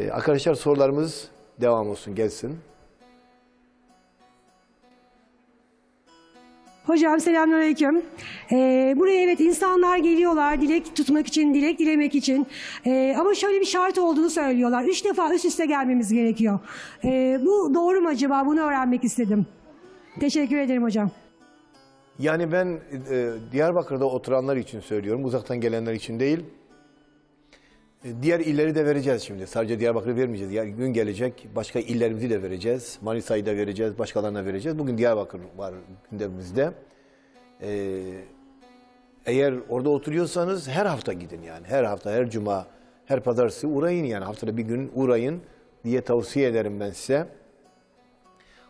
Ee, Arkadaşlar sorularımız devam olsun gelsin. Hocam selamünaleyküm. Ee, buraya evet insanlar geliyorlar dilek tutmak için, dilek dilemek için. Ee, ama şöyle bir şart olduğunu söylüyorlar. Üç defa üst üste gelmemiz gerekiyor. Ee, bu doğru mu acaba? Bunu öğrenmek istedim. Teşekkür ederim hocam. Yani ben e, Diyarbakır'da oturanlar için söylüyorum, uzaktan gelenler için değil. E, Diğer illeri de vereceğiz şimdi. Sadece Diyarbakır'ı vermeyeceğiz. Yani gün gelecek başka illerimizi de vereceğiz. Manisa'yı da vereceğiz, başkalarına vereceğiz. Bugün Diyarbakır var gündemimizde. E, eğer orada oturuyorsanız her hafta gidin yani. Her hafta, her cuma, her pazartesi uğrayın yani. Haftada bir gün uğrayın diye tavsiye ederim ben size.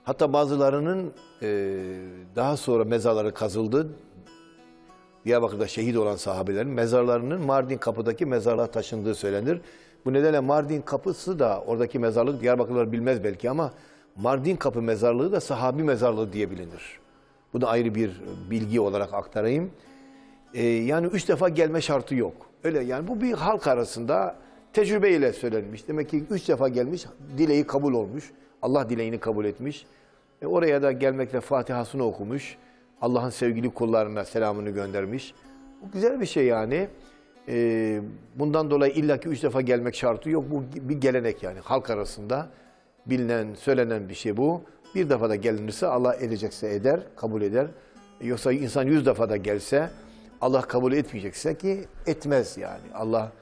Hatta bazılarının e, daha sonra mezarları kazıldı. Diyarbakır'da şehit olan sahabelerin mezarlarının Mardin kapıdaki mezarlığa taşındığı söylenir. Bu nedenle Mardin kapısı da oradaki mezarlık Diyarbakırlılar bilmez belki ama Mardin kapı mezarlığı da sahabi mezarlığı diye bilinir. Bu da ayrı bir bilgi olarak aktarayım. E, yani üç defa gelme şartı yok. Öyle yani bu bir halk arasında tecrübeyle söylenmiş. Demek ki üç defa gelmiş, dileği kabul olmuş. Allah dileğini kabul etmiş. E, oraya da gelmekle Fatiha'sını okumuş. Allah'ın sevgili kullarına selamını göndermiş. Bu güzel bir şey yani. E, bundan dolayı illaki üç defa gelmek şartı yok. Bu bir gelenek yani halk arasında bilinen, söylenen bir şey bu. Bir defa da gelinirse Allah edecekse eder, kabul eder. Yoksa insan yüz defa da gelse Allah kabul etmeyecekse ki etmez yani. Allah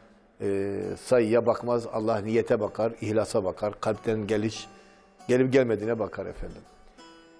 e, sayıya bakmaz, Allah niyete bakar, ihlasa bakar, kalpten geliş, gelip gelmediğine bakar efendim.